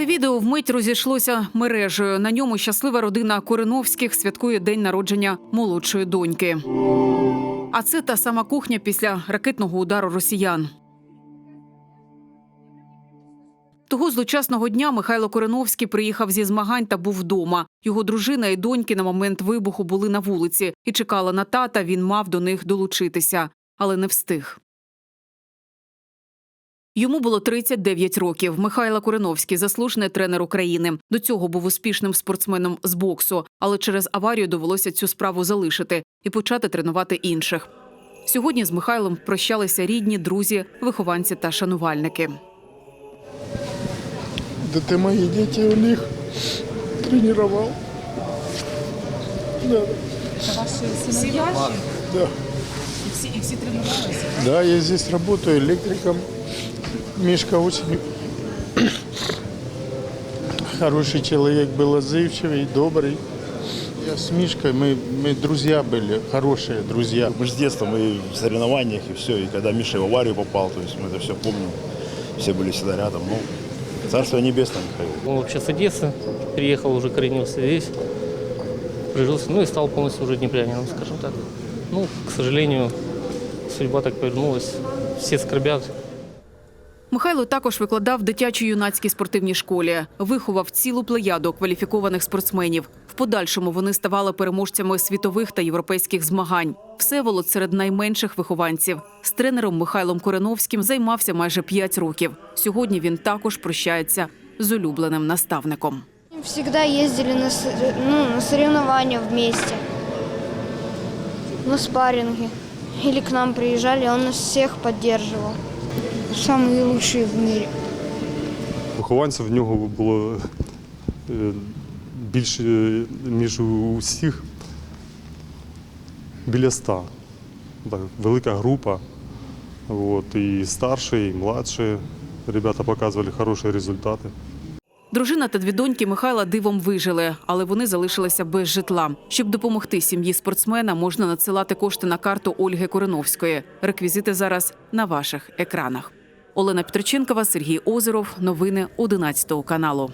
Відео вмить розійшлося мережею. На ньому щаслива родина Кореновських святкує день народження молодшої доньки. А це та сама кухня після ракетного удару росіян. Того злочасного дня Михайло Кореновський приїхав зі змагань та був вдома. Його дружина і доньки на момент вибуху були на вулиці і чекали на тата. Він мав до них долучитися, але не встиг. Йому було 39 років. Михайло Кореновський, заслужений тренер України. До цього був успішним спортсменом з боксу, але через аварію довелося цю справу залишити і почати тренувати інших. Сьогодні з Михайлом прощалися рідні, друзі, вихованці та шанувальники. Да ты мои дети у них тренировал. Да, ваші? да. І всі, і всі тренувалися? Да, я здесь работаю электриком. Мишка очень хороший человек, был отзывчивый, добрый. Я с Мишкой, мы, мы друзья были, хорошие друзья. Мы же с детства, мы в соревнованиях и все. И когда Миша в аварию попал, то есть мы это все помним. Все были всегда рядом. Ну, царство небесное, Михаил. Он вообще с Одессы, приехал, уже коренился здесь, прижился, ну и стал полностью уже днепрянином, скажем так. Ну, к сожалению, судьба так повернулась. Все скорбят, Михайло також викладав в дитячо-юнацькій спортивній школі, виховав цілу плеяду кваліфікованих спортсменів. В подальшому вони ставали переможцями світових та європейських змагань. Всеволод серед найменших вихованців. З тренером Михайлом Кореновським займався майже п'ять років. Сьогодні він також прощається з улюбленим наставником. Всегда ездили на, ну, на соревнования вместе, на спарринги. Или к нам приезжали, он нас всех поддерживал. Самые лучшие в мире. Вихованців в нього було е, більше, ніж у всіх. Біля ста. Так, велика група. От, і старші, і младші. Ребята показували хороші результати. Дружина та дві доньки Михайла дивом вижили, але вони залишилися без житла. Щоб допомогти сім'ї спортсмена, можна надсилати кошти на карту Ольги Кореновської. Реквізити зараз на ваших екранах. Олена Петриченкова, Сергій Озеров. Новини 11 каналу.